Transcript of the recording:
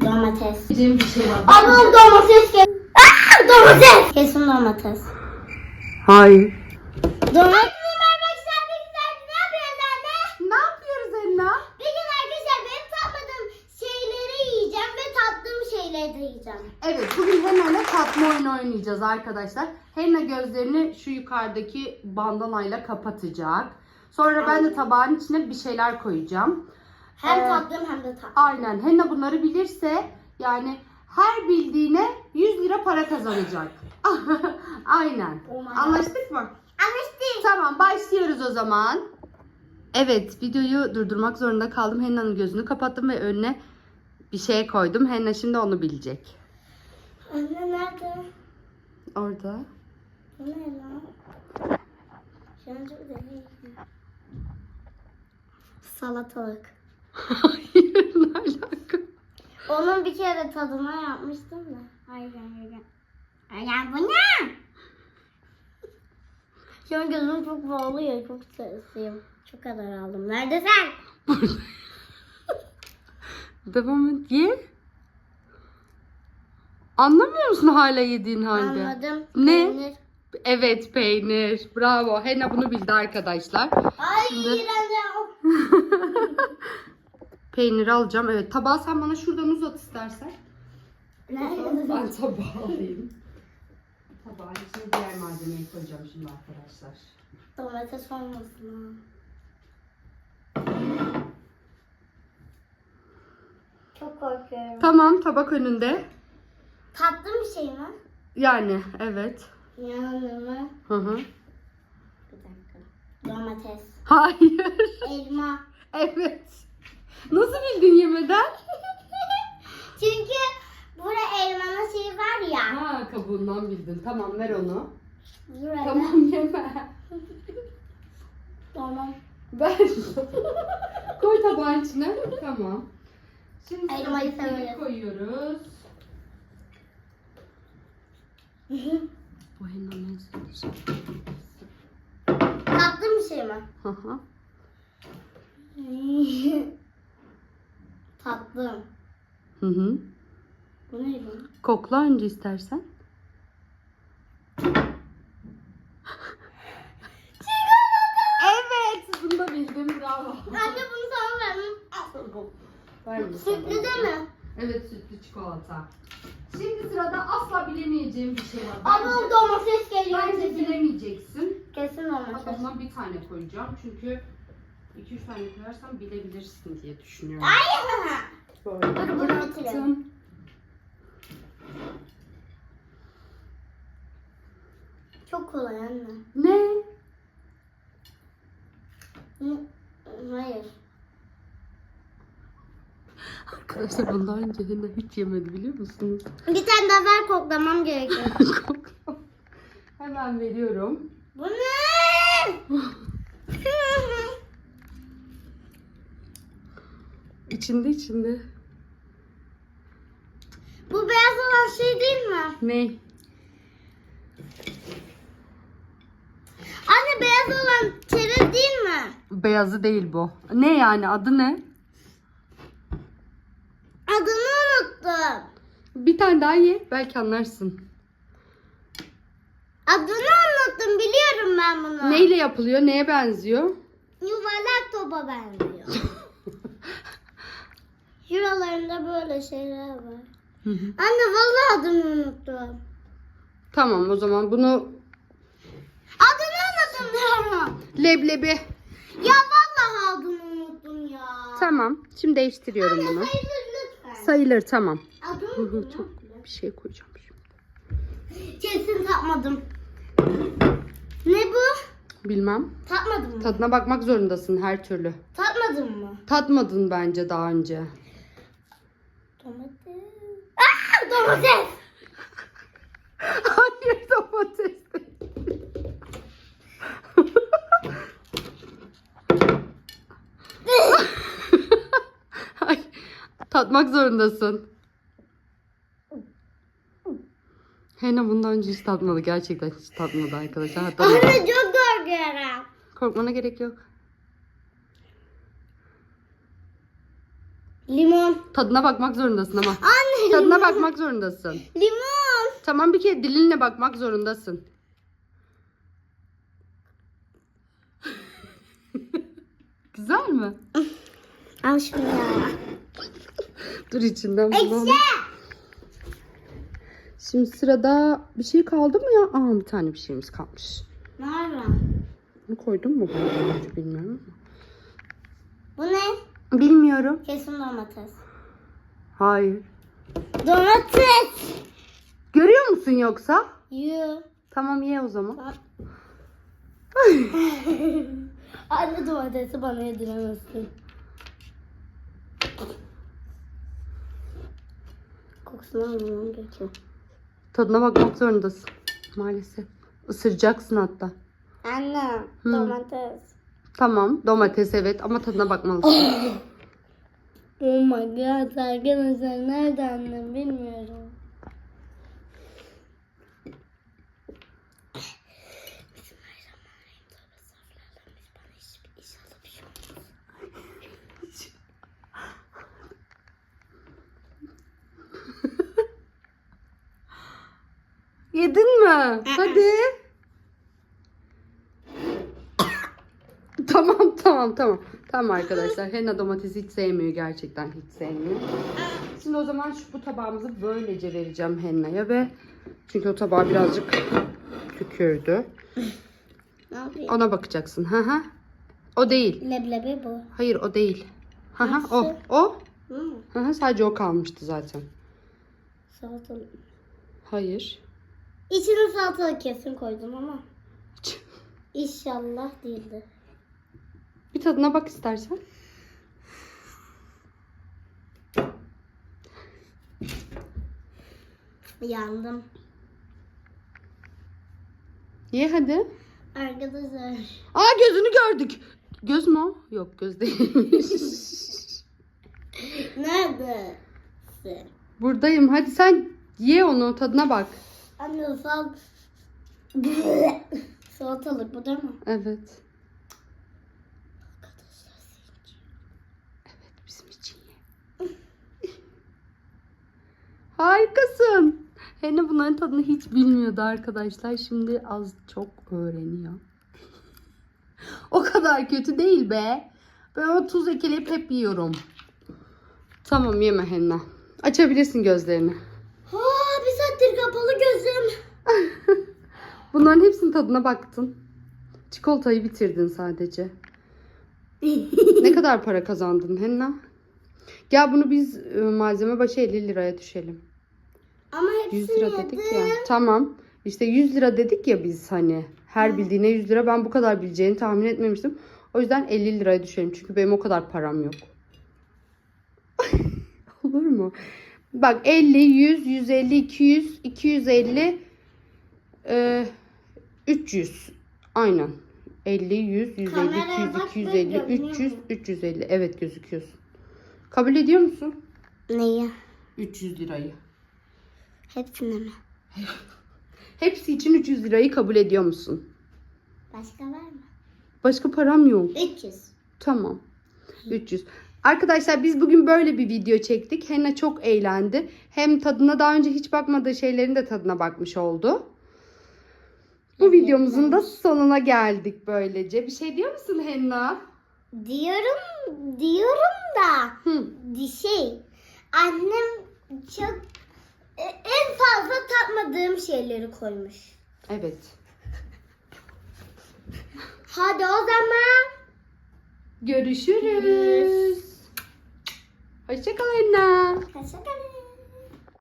Domates. Diyeceğim bir şey var. Ama domates kes. Aa, domates. Kesin domates. Hayır. Domates. Merhaba arkadaşlar. Ne yapıyoruz anne? Ne yapıyoruz Enna? Bugün arkadaşlar benim tatmadığım şeyleri yiyeceğim ve tattığım şeyleri de yiyeceğim. Evet bugün Henna'yla tatlı oyunu oynayacağız arkadaşlar. Henna gözlerini şu yukarıdaki bandanayla kapatacak. Sonra ben de tabağın içine bir şeyler koyacağım. Hem Ee, tattığım hem de tattığım. Aynen. Henna bunları bilirse yani her bildiğine 100 lira para kazanacak. Aynen. Oh. Anlaştık mı? Anlaştık. Tamam başlıyoruz o zaman. Evet videoyu durdurmak zorunda kaldım. Henna'nın gözünü kapattım ve önüne bir şey koydum. Henna şimdi onu bilecek. Anne nerede? Orada. Ne lan? Salatalık. Hayır ne alaka? Onun bir kere tadına yapmıştım da. Hayır hayır. Hayır bu ne? Şu an gözüm çok bağlıyor. Çok stresliyim. Çok kadar aldım. Neredesin? Devam et. Ye. Anlamıyor musun hala yediğin halde? Anladım. Ne? Peynir. Evet peynir. Bravo. Henna bunu bildi arkadaşlar. Ay Şimdi- iğrenç. Peyniri alacağım. Evet tabağı sen bana şuradan uzat istersen. Nerede? Ben tabağı alayım. Tabağın içine diğer malzemeyi koyacağım şimdi arkadaşlar. Domates olmasın. Çok korkuyorum. Tamam tabak önünde. Tatlı bir şey mi? Yani evet. Yanı mı? Hı hı. Bir dakika. Domates. Elma. Hayır. Evet. Nasıl bildin yemeden? Çünkü burada elmanın şeyi var ya. Ha kabuğundan bildin. Tamam ver onu. Burada. Tamam yeme. Tamam. Ver. Koy tabağın içine. Tamam. Şimdi Elmayı sıradakini severim. koyuyoruz. Bu Henna'nın en sevdiği şey. Tatlı bir şey mi? Hı hı. Tatlı. Hı hı. Bu ne lan? Kokla önce istersen. evet, bunu da bildim. Bravo. Anne bunu sana vermem. Ver bunu Sütlü sana. de mi? Evet, sütlü çikolata. Şimdi sırada asla bilemeyeceğim bir şey var. Ama Bence, domates geliyor. bence bilemeyeceksin. Kesin domates. Hatta bundan bir tane koyacağım. Çünkü 2-3 tane koyarsam bilebilirsin diye düşünüyorum. Ay. Böyle Dur, bunu bıraktım. Çok kolay anne. Ne? Hı, Hayır. Arkadaşlar bundan önce Henna hiç yemedi biliyor musunuz? Bir tane daha ver koklamam gerekiyor. Hemen veriyorum. Bu ne? İçinde içinde. Bu beyaz olan şey değil mi? Ne? Anne beyaz olan çerez değil mi? Beyazı değil bu. Ne yani adı ne? Adını unuttum. Bir tane daha ye belki anlarsın. Adını unuttum biliyorum ben bunu. Neyle yapılıyor? Neye benziyor? Yuvarlak topa benziyor. Şuralarında böyle şeyler var. Hı hı. Anne vallahi adını unuttum. tamam o zaman bunu Adını unuttum diyorum. leblebi. Ya vallahi adını unuttum ya. Tamam. Şimdi değiştiriyorum Anne bunu. sayılır lütfen. Sayılır tamam. Adını Hı hı, unuttum. Çok bir şey koyacağım şimdi. Kesin tatmadım. Ne bu? Bilmem. Tatmadın mı? Tadına bakmak zorundasın her türlü. Tatmadın mı? Tatmadın bence daha önce. Domates. Aa, domates. Hayır domates. Ay, tatmak zorundasın. Hena bundan önce hiç tatmadı. Gerçekten hiç tatmadı arkadaşlar. Hatta Anne çok korkuyorum. korkmana gerek yok. Limon. Tadına bakmak zorundasın ama. Anne. Tadına bakmak zorundasın. Limon. Tamam bir kere dilinle bakmak zorundasın. Güzel mi? Al şunu ya. Dur içinden bulalım. Ekşi. Şimdi sırada bir şey kaldı mı ya? Aa bir tane bir şeyimiz kalmış. Nerede? Bunu koydun mu bunu? Bilmiyorum. Bu ne? Bilmiyorum. Kesin domates. Hayır. Domates. Görüyor musun yoksa? Yuh. Tamam ye o zaman. Anne domatesi bana yediremezsin. Kokusunu almam gerekiyor. Tadına bakmak zorundasın. Maalesef. Isıracaksın hatta. Anne domates. Tamam domates evet ama tadına bakmalısın. Oh my god arkadaşlar nerede annem bilmiyorum. Yedin mi? Hadi. Tamam tamam tamam. Tamam arkadaşlar. Henna domatesi hiç sevmiyor gerçekten hiç sevmiyor. Şimdi o zaman şu bu tabağımızı böylece vereceğim Henna'ya ve çünkü o tabağı birazcık tükürdü. Ne yapayım? Ona bakacaksın. Hı hı. O değil. Leblebi bu. Hayır o değil. Hı hı o. O. Hı. Hı hı sadece o kalmıştı zaten. Salatalık. Hayır. İçine salatalık kesin koydum ama. İnşallah değildi. Bir tadına bak istersen. Yandım. Ye hadi. Arkadaşlar. Aa gözünü gördük. Göz mü o? Yok göz değilmiş. Neredesin? Buradayım. Hadi sen ye onu tadına bak. Anne sal... Salatalık bu değil mi? Evet bizim için ye. Harikasın. Henna bunların tadını hiç bilmiyordu arkadaşlar. Şimdi az çok öğreniyor. o kadar kötü değil be. Ben o tuz ekeleyip hep yiyorum. Tamam yeme Henna. Açabilirsin gözlerini. Ha, bir saattir kapalı gözüm. Bunların hepsinin tadına baktın. Çikolatayı bitirdin sadece. ne kadar para kazandın Henna? Gel bunu biz e, malzeme başı 50 liraya düşelim. Ama 100 hepsini lira dedik ya. Tamam. İşte 100 lira dedik ya biz hani. Her bildiğine 100 lira. Ben bu kadar bileceğini tahmin etmemiştim. O yüzden 50 liraya düşelim. Çünkü benim o kadar param yok. Olur mu? Bak 50, 100, 150, 200, 250, e, 300. Aynen. 50, 100, 150, Kameraya 200, bak ve 250, görünüyor 300, mu? 350. Evet gözüküyorsun. Kabul ediyor musun? Neyi? 300 lirayı. Hepsini mi? Hepsi için 300 lirayı kabul ediyor musun? Başka var mı? Başka param yok. 300. Tamam. 300. Arkadaşlar biz bugün böyle bir video çektik. Henna çok eğlendi. Hem tadına daha önce hiç bakmadığı şeylerin de tadına bakmış oldu. Bu videomuzun da sonuna geldik böylece. Bir şey diyor musun Henna? Diyorum, diyorum da Hı. şey. Annem çok e, en fazla tatmadığım şeyleri koymuş. Evet. Hadi o zaman. Görüşürüz. Hoşçakal Henna. Hoşçakalın.